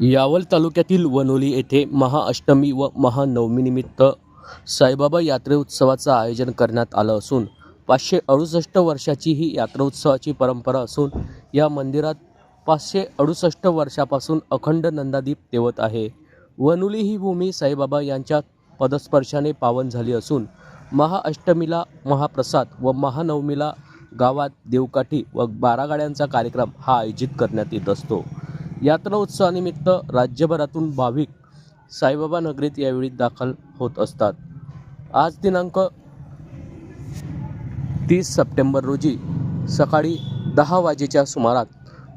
यावल तालुक्यातील वनोली येथे महाअष्टमी व महानवमीनिमित्त साईबाबा यात्रोत्सवाचं आयोजन करण्यात आलं असून पाचशे अडुसष्ट वर्षाची ही यात्रोत्सवाची परंपरा असून या मंदिरात पाचशे अडुसष्ट वर्षापासून अखंड नंदादीप तेवत आहे. वनुली ही भूमी साईबाबा यांच्या पदस्पर्शाने पावन झाली असून महाअष्टमीला महाप्रसाद व महानवमीला गावात देवकाठी व बारागाड्यांचा कार्यक्रम हा आयोजित करण्यात येत असतो. यात्रा उत्सवानिमित्त राज्यभरातून भाविक साईबाबा नगरीत यावेळी दाखल होत असतात. आज दिनांक तीस सप्टेंबर रोजी सकाळी दहा वाजेच्या सुमारात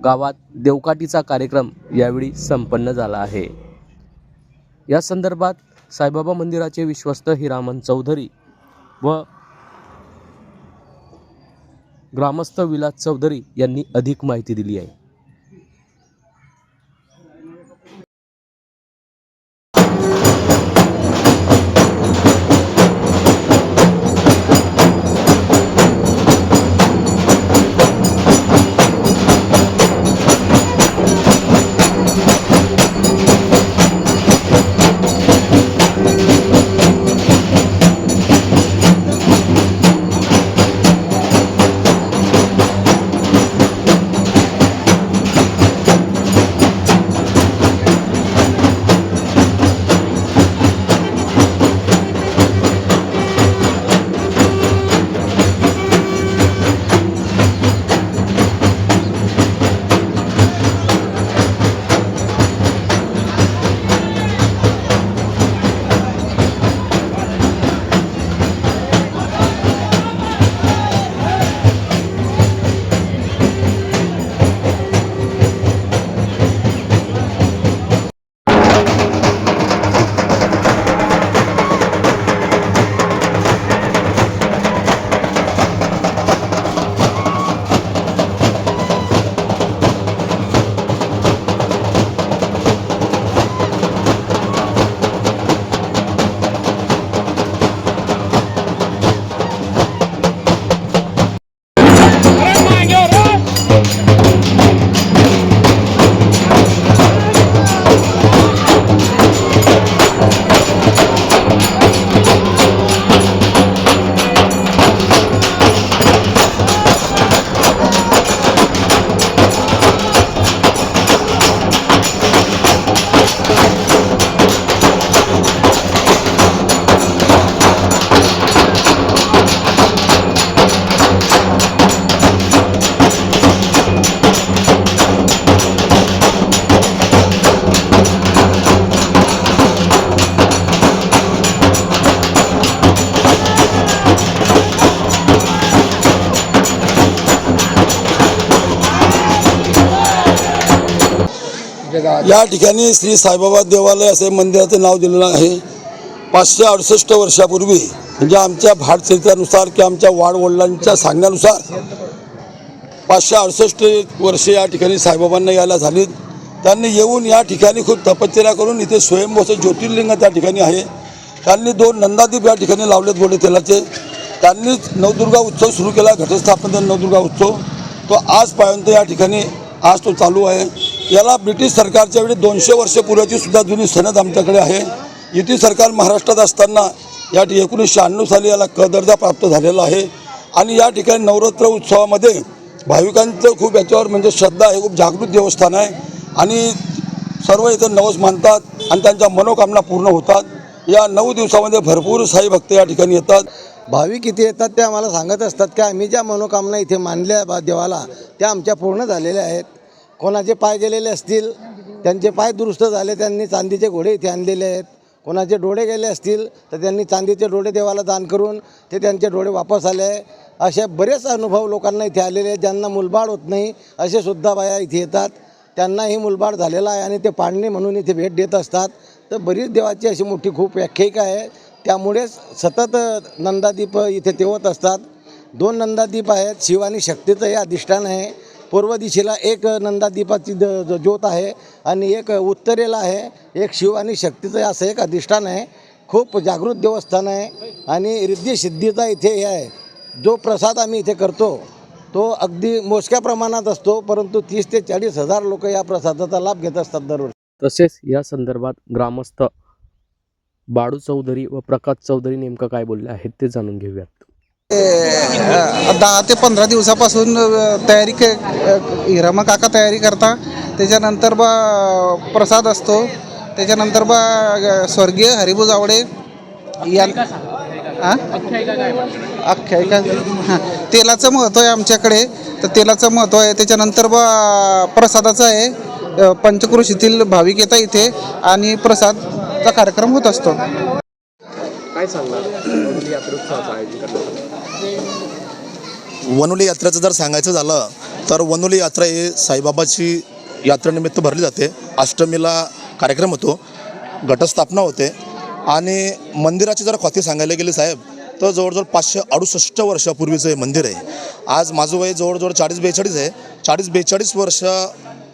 गावात देवकाठीचा कार्यक्रम यावेळी संपन्न झाला आहे. या संदर्भात साईबाबा मंदिराचे विश्वस्त हिरामन चौधरी व ग्रामस्थ विलास चौधरी यांनी अधिक माहिती दिली आहे. या ठिकाणी श्री साईबाबा देवालय असे मंदिराचं नाव दिलेलं आहे. पाचशे अडुसष्ट वर्षापूर्वी म्हणजे आमच्या भाटचरित्रानुसार किंवा आमच्या वाडवडिलांच्या सांगण्यानुसार पाचशे अडुसष्ट वर्षे या ठिकाणी साईबाबांना यायला झालीत. त्यांनी येऊन या ठिकाणी खूप तपश्चर्या करून इथे स्वयंभूचं ज्योतिर्लिंग त्या ठिकाणी आहे. त्यांनी दोन नंदादीप या ठिकाणी लावलेत गोडे तेलाचे. त्यांनीच नवदुर्गा उत्सव सुरू केला घटस्थापन नवदुर्गा उत्सव. तो आजपर्यंत या ठिकाणी आज तो चालू आहे. याला ब्रिटिश सरकारच्या वेळी दोनशे वर्षपूर्वीची सुद्धा जुनी सनद आमच्याकडे आहे. युती सरकार महाराष्ट्रात असताना या ठिकाणी एकोणीसशे शहाण्णव साली याला क दर्जा प्राप्त झालेला आहे. आणि या ठिकाणी नवरात्र उत्सवामध्ये भाविकांचं खूप याच्यावर म्हणजे श्रद्धा आहे खूप जागृत देवस्थान आहे. आणि सर्व इथं नवस मानतात आणि त्यांच्या मनोकामना पूर्ण होतात. या नऊ दिवसामध्ये भरपूर साई भक्त या ठिकाणी येतात. भाविक इथे येतात ते आम्हाला सांगत असतात की आम्ही ज्या मनोकामना इथे मानल्या बा देवाला त्या आमच्या पूर्ण झालेल्या आहेत. कोणाचे पाय गेलेले असतील त्यांचे पाय दुरुस्त झाले त्यांनी चांदीचे घोडे इथे आणलेले आहेत. कोणाचे डोळे गेले असतील तर त्यांनी चांदीचे डोळे देवाला दान करून ते त्यांचे डोळे वापस आले असे बरेच अनुभव लोकांना इथे आलेले आहेत ज्यांना मुलबाड होत नाही असे सुद्धा बाया इथे येतात. त्यांनाही मुलबाड झालेला आहे आणि ते पाडणे म्हणून इथे भेट देत असतात. तर बरीच देवाची अशी मोठी खूप व्याख्यायिका आहे. त्यामुळेच सतत नंदादीप इथे तेवत असतात. दोन नंदादीप आहेत शिव आणि शक्तीचं हे अधिष्ठान आहे. पूर्व दिशेला एक नंदादीपाची द ज्योत आहे आणि एक उत्तरेला आहे एक शिव आणि शक्तीचं असं एक अधिष्ठान आहे. खूप जागृत देवस्थान आहे आणि रिद्धी सिद्धीचा इथे हे आहे. जो प्रसाद आम्ही इथे करतो तो अगदी मोजक्या प्रमाणात असतो परंतु तीस ते चाळीस हजार लोक या प्रसादाचा लाभ घेत असतात दरवर्षी. तसेच या संदर्भात ग्रामस्थ बाळू चौधरी व प्रकाश चौधरी नेमकं काय बोलले आहेत ते जाणून घेऊयात. दहा ते पंधरा दिवसापासून तयारी के हिरामा काका तयारी करता. त्याच्यानंतर बा प्रसाद असतो. त्याच्यानंतर बा स्वर्गीय हरिभू जावडे या हां? आख्यायिका. हां. तेलाचं महत्त्व आहे आमच्याकडे. तर तेलाचं महत्त्व आहे. त्याच्यानंतर बा प्रसादाचं आहे. पंचकृषीतील भाविक येतात इथे आणि प्रसादचा कार्यक्रम होत असतो. काय सांगणार? म्हणजे यात्रोत्सवाचं आयोजन करण्यात वनोली यात्रेचं जर सांगायचं झालं तर वनोली यात्रा ही साईबाबाची यात्रेनिमित्त भरली जाते. अष्टमीला कार्यक्रम होतो घटस्थापना होते आणि मंदिराची जर ख्वाती सांगायला गेली साहेब तर जवळजवळ पाचशे अडुसष्ट वर्षापूर्वीचं हे मंदिर आहे. आज माझं वय जवळजवळ चाळीस बेचाळीस आहे. चाळीस बेचाळीस वर्ष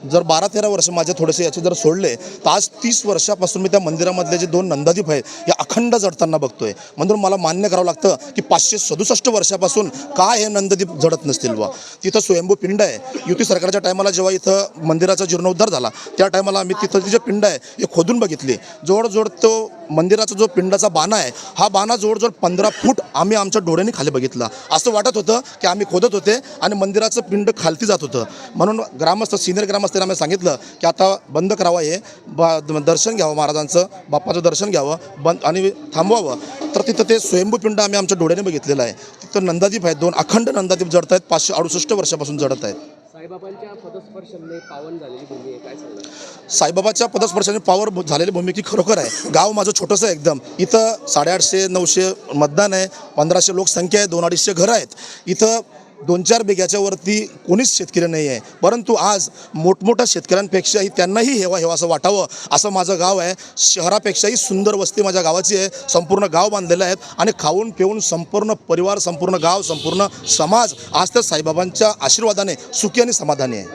जर बारा तेरा वर्ष माझे थोडेसे याचे जर सोडले तर आज तीस वर्षापासून मी त्या मंदिरामधले जे दोन नंदादीप आहेत हे अखंड जडताना बघतोय. म्हणून मला मान्य करावं लागतं की पाचशे सदुसष्ट वर्षापासून का हे नंददीप जडत नसतील बा तिथं स्वयंभू पिंड आहे. युती सरकारच्या टायमाला जेव्हा इथं मंदिराचा जीर्णोद्धार झाला त्या टायमाला आम्ही तिथं जी जे पिंड आहे हे खोदून बघितली. जोडजोड तो मंदिराचा जो पिंडाचा बाणा आहे हा बाणा जवळजवळ पंधरा फूट आम्ही आमच्या डोळ्यांनी खाली बघितला. असं वाटत होतं की आम्ही खोदत होते आणि मंदिराचं पिंड खालती जात होतं. म्हणून ग्रामस्थ सिनियर ग्रामस्थांना आम्ही सांगितलं की आता बंद करावं हे. बा दर्शन घ्यावं महाराजांचं बाप्पाचं दर्शन घ्यावं बंद आणि थांबवावं. तर तिथं ते स्वयंभू पिंड आम्ही आमच्या डोळ्याने बघितलेलं आहे. तिथं नंदादीप आहेत दोन अखंड नंदादीप जडत आहेत पाचशे अडुसष्ट वर्षापासून जडत आहेत. साईबाबांच्या पदस्पर्शाने पावन झालेली भूमी आहे काय सांगणार साईबाबाच्या पदस्पर्शाने पावर झालेली भूमिकी खरोखर आहे. गाव माझं छोटंसं आहे एकदम. इथं साडेआठशे नऊशे मतदान आहे पंधराशे लोकसंख्या आहे दोन अडीचशे घरं आहेत. इथं दोन चार बेग्याच्या वरती कोणीच शेतकरी नाही आहे परंतु आज मोठमोठ्या शेतकऱ्यांपेक्षाही त्यांनाही हेवा हेवा असं वाटावं असं माझं गाव आहे. शहरापेक्षाही सुंदर वस्ती माझ्या गावाची आहे. संपूर्ण गाव बांधलेलं आहेत आणि खाऊन पिऊन संपूर्ण परिवार संपूर्ण गाव संपूर्ण समाज आज त्या साईबाबांच्या आशीर्वादाने सुखी आणि समाधानी आहे.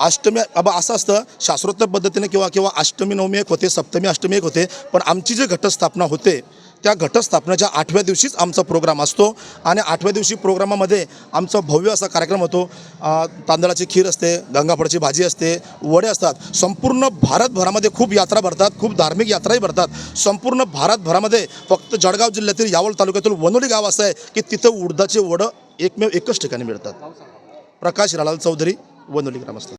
अष्टमी बाबा असं असतं शास्त्रोक्त पद्धतीने किंवा किंवा अष्टमी नवमी एक होते सप्तमी अष्टमी एक होते पण आमची जी घटस्थापना होते त्या घटस्थापनेच्या आठव्या दिवशीच आमचा प्रोग्राम असतो आणि आठव्या दिवशी प्रोग्रामामध्ये आमचा भव्य असा कार्यक्रम होतो. तांदळाची खीर असते गंगाफळाची भाजी असते वडे असतात. संपूर्ण भारतभरामध्ये खूप यात्रा भरतात खूप धार्मिक यात्राही भरतात. संपूर्ण भारतभरामध्ये फक्त जळगाव जिल्ह्यातील यावल तालुक्यातील वनोली गाव असं आहे की तिथं उडदाचे वडं एकमेव एकच ठिकाणी मिळतात. प्रकाश रालाल चौधरी वनोली ग्रामस्थ.